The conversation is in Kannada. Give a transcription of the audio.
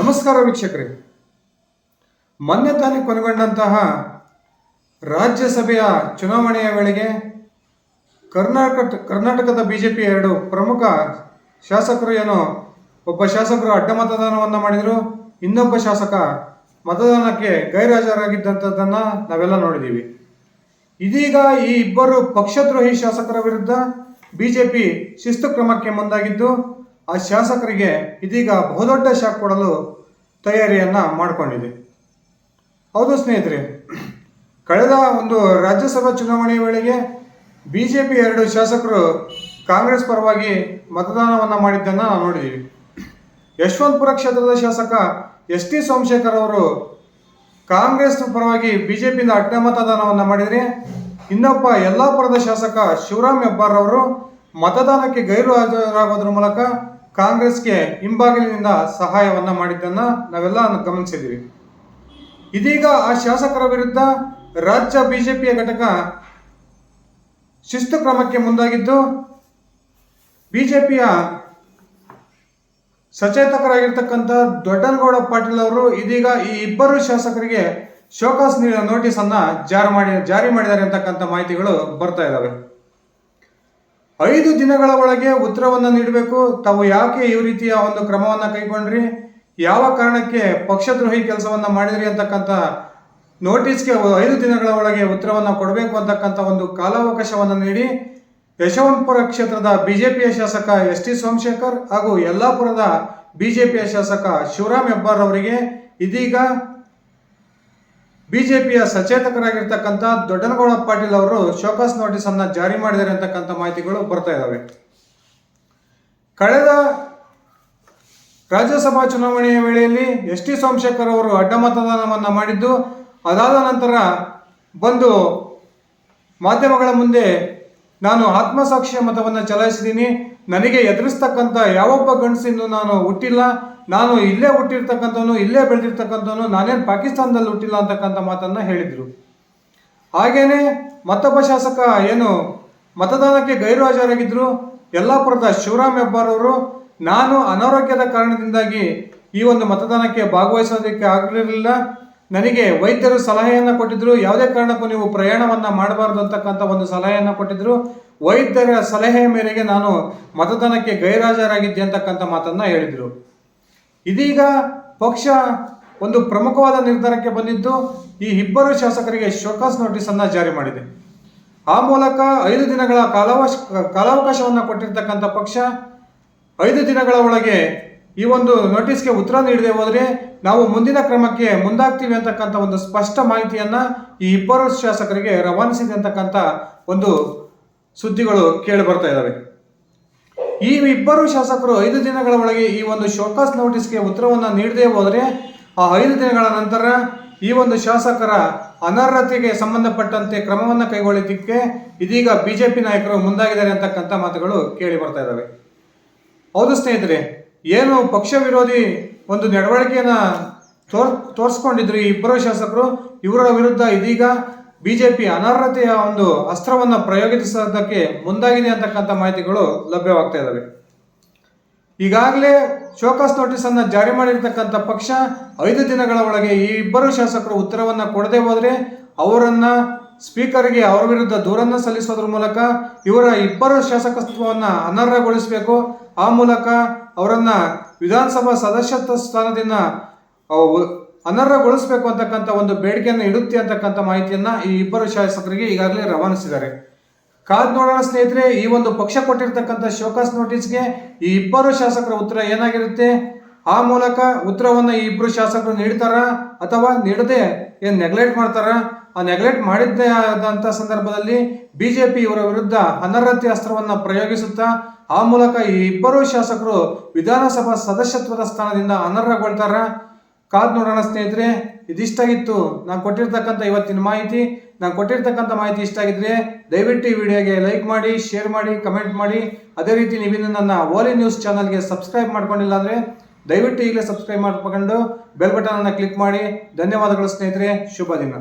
ನಮಸ್ಕಾರ ವೀಕ್ಷಕರೇ. ಮೊನ್ನೆ ತಾನೇ ಕೊನೆಗೊಂಡಂತಹ ರಾಜ್ಯಸಭೆಯ ಚುನಾವಣೆಯ ವೇಳೆಗೆ ಕರ್ನಾಟಕ ಕರ್ನಾಟಕದ ಬಿ ಜೆ ಪಿ ಎರಡು ಪ್ರಮುಖ ಶಾಸಕರು ಏನೋ ಒಬ್ಬ ಶಾಸಕರು ಅಡ್ಡ ಮತದಾನವನ್ನು ಮಾಡಿದರು, ಇನ್ನೊಬ್ಬ ಶಾಸಕ ಮತದಾನಕ್ಕೆ ಗೈರಾಜರಾಗಿದ್ದಂಥದ್ದನ್ನು ನಾವೆಲ್ಲ ನೋಡಿದ್ದೀವಿ ಇದೀಗ ಈ ಇಬ್ಬರು ಪಕ್ಷದ್ರೋಹಿ ಶಾಸಕರ ವಿರುದ್ಧ ಬಿಜೆಪಿ ಶಿಸ್ತು ಕ್ರಮಕ್ಕೆ ಮುಂದಾಗಿದ್ದು ಆ ಶಾಸಕರಿಗೆ ಇದೀಗ ಬಹುದೊಡ್ಡ ಶಾಕ್ ಕೊಡಲು ತಯಾರಿಯನ್ನು ಮಾಡಿಕೊಂಡಿದೆ. ಹೌದು ಸ್ನೇಹಿತರೆ, ಕಳೆದ ಒಂದು ರಾಜ್ಯಸಭಾ ಚುನಾವಣೆಯ ವೇಳೆಗೆ ಬಿ ಜೆ ಪಿ ಎರಡು ಶಾಸಕರು ಕಾಂಗ್ರೆಸ್ ಪರವಾಗಿ ಮತದಾನವನ್ನು ಮಾಡಿದ್ದನ್ನು ನಾವು ನೋಡಿದ್ದೀವಿ ಯಶವಂತಪುರ ಕ್ಷೇತ್ರದ ಶಾಸಕ ಎಸ್ ಟಿ ಸೋಮಶೇಖರ್ ಅವರು ಕಾಂಗ್ರೆಸ್ ಪರವಾಗಿ ಬಿಜೆಪಿಯಿಂದ ಅಡ್ಡ ಮತದಾನವನ್ನು ಮಾಡಿದರೆ ಇನ್ನೊಬ್ಬ ಯಲ್ಲಾಪುರದ ಶಾಸಕ ಶಿವರಾಮ್ ಹೆಬ್ಬಾರ್ ಅವರು ಮತದಾನಕ್ಕೆ ಗೈರು ಹಾಜರಾಗೋದ್ರ ಮೂಲಕ ಕಾಂಗ್ರೆಸ್ಗೆ ಹಿಂಬಾಗಿಲಿನಿಂದ ಸಹಾಯವನ್ನ ಮಾಡಿದ್ದನ್ನ ನಾವೆಲ್ಲ ಗಮನಿಸಿದ್ದೀವಿ. ಇದೀಗ ಆ ಶಾಸಕರ ವಿರುದ್ಧ ರಾಜ್ಯ ಬಿಜೆಪಿಯ ಘಟಕ ಶಿಸ್ತು ಕ್ರಮಕ್ಕೆ ಮುಂದಾಗಿದ್ದು, ಬಿಜೆಪಿಯ ಸಚೇತಕರಾಗಿರ್ತಕ್ಕಂಥ ದೊಡ್ಡನಗೌಡ ಪಾಟೀಲ್ ಅವರು ಇದೀಗ ಈ ಇಬ್ಬರು ಶಾಸಕರಿಗೆ ಶೋಕಾಸ್ ನೀಡಿದ ನೋಟಿಸ್ ಅನ್ನ ಜಾರಿ ಮಾಡಿ, ಜಾರಿ ಮಾಡಿದ್ದಾರೆ ಅಂತಕ್ಕಂಥ ಮಾಹಿತಿಗಳು ಬರ್ತಾ ಇದ್ದಾವೆ ಐದು ದಿನಗಳ ಒಳಗೆ ಉತ್ತರವನ್ನು ನೀಡಬೇಕು. ತಾವು ಯಾಕೆ ಈ ರೀತಿಯ ಒಂದು ಕ್ರಮವನ್ನು ಕೈಗೊಂಡ್ರಿ? ಯಾವ ಕಾರಣಕ್ಕೆ ಪಕ್ಷದ್ರೋಹಿ ಕೆಲಸವನ್ನು ಮಾಡಿದ್ರಿ ಅಂತಕ್ಕಂಥ ನೋಟಿಸ್ಗೆ ಐದು ದಿನಗಳ ಒಳಗೆ ಉತ್ತರವನ್ನು ಕೊಡಬೇಕು ಅಂತಕ್ಕಂಥ ಒಂದು ಕಾಲಾವಕಾಶವನ್ನು ನೀಡಿ. ಯಶವಂತಪುರ ಕ್ಷೇತ್ರದ ಬಿಜೆಪಿಯ ಶಾಸಕ ಎಸ್ ಟಿ ಸೋಮಶೇಖರ್ ಹಾಗೂ ಯಲ್ಲಾಪುರದ ಬಿಜೆಪಿಯ ಶಾಸಕ ಶಿವರಾಮ್ ಹೆಬ್ಬಾರ್ ಅವರಿಗೆ ಇದೀಗ ಬಿಜೆಪಿಯ ಸಚೇತಕರಾಗಿರ್ತಕ್ಕಂಥ ದೊಡ್ಡನಗೌಡ ಪಾಟೀಲ್ ಅವರು ಶೋಕಾಸ್ ನೋಟಿಸ್ ಅನ್ನ ಜಾರಿ ಮಾಡಿದ್ದಾರೆ ಅಂತಕ್ಕಂಥ ಮಾಹಿತಿಗಳು ಬರ್ತಾ ಇದ್ದಾವೆ ಕಳೆದ ರಾಜ್ಯಸಭಾ ಚುನಾವಣೆಯ ವೇಳೆಯಲ್ಲಿ ಎಸ್ ಟಿ ಸೋಮಶೇಖರ್ ಅವರು ಅಡ್ಡ ಮತದಾನವನ್ನು ಮಾಡಿದ್ದು, ಅದಾದ ನಂತರ ಬಂದು ಮಾಧ್ಯಮಗಳ ಮುಂದೆ ನಾನು ಆತ್ಮಸಾಕ್ಷಿಯ ಮತವನ್ನು ಚಲಾಯಿಸಿದ್ದೀನಿ, ನನಗೆ ಎದುರಿಸ್ತಕ್ಕಂಥ ಯಾವೊಬ್ಬ ಗಂಡಸಿಂದು ನಾನು ಹುಟ್ಟಿಲ್ಲ ನಾನು ಇಲ್ಲೇ ಹುಟ್ಟಿರ್ತಕ್ಕಂಥವನು, ಇಲ್ಲೇ ಬೆಳೆದಿರ್ತಕ್ಕಂಥವನು, ನಾನೇನು ಪಾಕಿಸ್ತಾನದಲ್ಲಿ ಹುಟ್ಟಿಲ್ಲ ಅಂತಕ್ಕಂಥ ಮಾತನ್ನ ಹೇಳಿದರು. ಹಾಗೇನೆ ಮತ್ತೊಬ್ಬ ಶಾಸಕ ಏನು ಮತದಾನಕ್ಕೆ ಗೈರು ಹಾಜರಾಗಿದ್ದರು ಯಲ್ಲಾಪುರದ ಶಿವರಾಮ್ ಹೆಬ್ಬಾರವರು ನಾನು ಅನಾರೋಗ್ಯದ ಕಾರಣದಿಂದಾಗಿ ಈ ಒಂದು ಮತದಾನಕ್ಕೆ ಭಾಗವಹಿಸೋದಕ್ಕೆ ಆಗಲಿರಲಿಲ್ಲ. ನನಗೆ ವೈದ್ಯರು ಸಲಹೆಯನ್ನು ಕೊಟ್ಟಿದ್ರು, ಯಾವುದೇ ಕಾರಣಕ್ಕೂ ನೀವು ಪ್ರಯಾಣವನ್ನು ಮಾಡಬಾರ್ದು ಅಂತಕ್ಕಂಥ ಒಂದು ಸಲಹೆಯನ್ನು ಕೊಟ್ಟಿದ್ರು. ವೈದ್ಯರ ಸಲಹೆಯ ಮೇರೆಗೆ ನಾನು ಮತದಾನಕ್ಕೆ ಗೈರಾಜರಾಗಿದ್ದೆ ಅಂತಕ್ಕಂಥ ಮಾತನ್ನ ಹೇಳಿದರು. ಇದೀಗ ಪಕ್ಷ ಒಂದು ಪ್ರಮುಖವಾದ ನಿರ್ಧಾರಕ್ಕೆ ಬಂದಿದ್ದು, ಈ ಇಬ್ಬರು ಶಾಸಕರಿಗೆ ಶೋಕಾಸ್ ನೋಟಿಸ್ ಅನ್ನ ಜಾರಿ ಮಾಡಿದೆ. ಆ ಮೂಲಕ ಐದು ದಿನಗಳ ಕಾಲಾವಶ, ಕಾಲಾವಕಾಶವನ್ನು ಕೊಟ್ಟಿರ್ತಕ್ಕಂಥ ಪಕ್ಷ ಐದು ದಿನಗಳ ಒಳಗೆ ಈ ಒಂದು ನೋಟಿಸ್ಗೆ ಉತ್ತರ ನೀಡದೆ ಹೋದರೆ ನಾವು ಮುಂದಿನ ಕ್ರಮಕ್ಕೆ ಮುಂದಾಗ್ತೀವಿ ಅಂತಕ್ಕಂಥ ಒಂದು ಸ್ಪಷ್ಟ ಮಾಹಿತಿಯನ್ನ ಈ ಇಬ್ಬರು ಶಾಸಕರಿಗೆ ರವಾನಿಸಿದೆ ಅಂತಕ್ಕಂಥ ಒಂದು ಸುದ್ದಿಗಳು ಕೇಳಿ ಬರ್ತಾ ಇದ್ದಾವೆ ಈ ಇಬ್ಬರು ಶಾಸಕರು ಐದು ದಿನಗಳ ಒಳಗೆ ಈ ಒಂದು ಶೋಕಾಸ್ ನೋಟಿಸ್ಗೆ ಉತ್ತರವನ್ನು ನೀಡದೇ ಹೋದರೆ, ಆ ಐದು ದಿನಗಳ ನಂತರ ಈ ಒಂದು ಶಾಸಕರ ಅನರ್ಹತೆಗೆ ಸಂಬಂಧಪಟ್ಟಂತೆ ಕ್ರಮವನ್ನು ಕೈಗೊಳ್ಳಿದ್ದಕ್ಕೆ ಇದೀಗ ಬಿಜೆಪಿ ನಾಯಕರು ಮುಂದಾಗಿದ್ದಾರೆ ಅಂತಕ್ಕಂಥ ಮಾತುಗಳು ಕೇಳಿ ಬರ್ತಾ ಇದ್ದಾವೆ. ಹೌದು ಸ್ನೇಹಿತರೆ, ಏನು ಪಕ್ಷ ವಿರೋಧಿ ಒಂದು ನಡವಳಿಕೆಯನ್ನು ತೋರ್, ತೋರಿಸ್ಕೊಂಡಿದ್ರು ಈ ಇಬ್ಬರು ಶಾಸಕರು, ಇವರ ವಿರುದ್ಧ ಇದೀಗ ಬಿಜೆಪಿ ಅನರ್ಹತೆಯ ಒಂದು ಅಸ್ತ್ರವನ್ನು ಪ್ರಯೋಗಿಸೋದಕ್ಕೆ ಮುಂದಾಗಿದೆ ಅಂತಕ್ಕಂಥ ಮಾಹಿತಿಗಳು ಲಭ್ಯವಾಗ್ತಾ ಇದ್ದಾವೆ. ಈಗಾಗಲೇ ಶೋಕಾಸ್ ನೋಟಿಸ್ ಅನ್ನು ಜಾರಿ ಮಾಡಿರ್ತಕ್ಕಂಥ ಪಕ್ಷ ಐದು ದಿನಗಳ ಒಳಗೆ ಈ ಇಬ್ಬರು ಶಾಸಕರು ಉತ್ತರವನ್ನು ಕೊಡದೆ ಹೋದರೆ ಅವರನ್ನ ಸ್ಪೀಕರ್ಗೆ ಅವರ ವಿರುದ್ಧ ದೂರನ್ನು ಸಲ್ಲಿಸೋದ್ರ ಮೂಲಕ ಇವರ ಇಬ್ಬರು ಶಾಸಕತ್ವವನ್ನು ಅನರ್ಹಗೊಳಿಸಬೇಕು. ಆ ಮೂಲಕ ಅವರನ್ನ ವಿಧಾನಸಭಾ ಸದಸ್ಯತ್ವ ಸ್ಥಾನದಿಂದ ಅನರ್ಹಗೊಳಿಸಬೇಕು ಅಂತಕ್ಕಂಥ ಒಂದು ಬೇಡಿಕೆಯನ್ನು ಇಡುತ್ತೆ ಅಂತಕ್ಕಂಥ ಮಾಹಿತಿಯನ್ನ ಈ ಇಬ್ಬರು ಶಾಸಕರಿಗೆ ಈಗಾಗಲೇ ರವಾನಿಸಿದ್ದಾರೆ. ಕಾದ್ ನೋಡೋಣ ಸ್ನೇಹಿತರೆ, ಈ ಒಂದು ಪಕ್ಷ ಕೊಟ್ಟಿರ್ತಕ್ಕಂಥ ಶೋಕಾಸ್ ನೋಟಿಸ್ಗೆ ಈ ಇಬ್ಬರು ಶಾಸಕರ ಉತ್ತರ ಏನಾಗಿರುತ್ತೆ? ಆ ಮೂಲಕ ಉತ್ತರವನ್ನು ಈ ಇಬ್ಬರು ಶಾಸಕರು ನೀಡ್ತಾರ ಅಥವಾ ನೀಡದೆ ಏನು ನೆಗ್ಲೆಕ್ಟ್ ಮಾಡ್ತಾರ? ಆ ನೆಗ್ಲೆಕ್ಟ್ ಮಾಡಿದ್ದೇ ಆದಂಥ ಸಂದರ್ಭದಲ್ಲಿ ಬಿಜೆಪಿ ಇವರ ವಿರುದ್ಧ ಅನರ್ಹತೆ ಅಸ್ತ್ರವನ್ನ ಪ್ರಯೋಗಿಸುತ್ತಾ, ಆ ಮೂಲಕ ಈ ಇಬ್ಬರು ಶಾಸಕರು ವಿಧಾನಸಭಾ ಸದಸ್ಯತ್ವದ ಸ್ಥಾನದಿಂದ ಅನರ್ಹಗೊಳ್ತಾರ? ಕಾದ್ ನೋಡೋಣ ಸ್ನೇಹಿತರೆ ಇದಿಷ್ಟಾಗಿತ್ತು ನಾನು ಕೊಟ್ಟಿರ್ತಕ್ಕಂಥ ಇವತ್ತಿನ ಮಾಹಿತಿ. ನಾನು ಕೊಟ್ಟಿರ್ತಕ್ಕಂಥ ಮಾಹಿತಿ ಇಷ್ಟ ಆಗಿದ್ರೆ ದಯವಿಟ್ಟು ಈ ವಿಡಿಯೋಗೆ ಲೈಕ್ ಮಾಡಿ, ಶೇರ್ ಮಾಡಿ, ಕಮೆಂಟ್ ಮಾಡಿ. ಅದೇ ರೀತಿ ನೀವಿನ್ನು ನನ್ನ ಓಲಿ ನ್ಯೂಸ್ ಚಾನಲ್ಗೆ ಸಬ್ಸ್ಕ್ರೈಬ್ ಮಾಡ್ಕೊಂಡಿಲ್ಲ ಅಂದರೆ ದಯವಿಟ್ಟು ಈಗಲೇ ಸಬ್ಸ್ಕ್ರೈಬ್ ಮಾಡ್ಕೊಂಡು ಬೆಲ್ ಬಟನ್ ಅನ್ನು ಕ್ಲಿಕ್ ಮಾಡಿ. ಧನ್ಯವಾದಗಳು ಸ್ನೇಹಿತರೆ, ಶುಭ ದಿನ.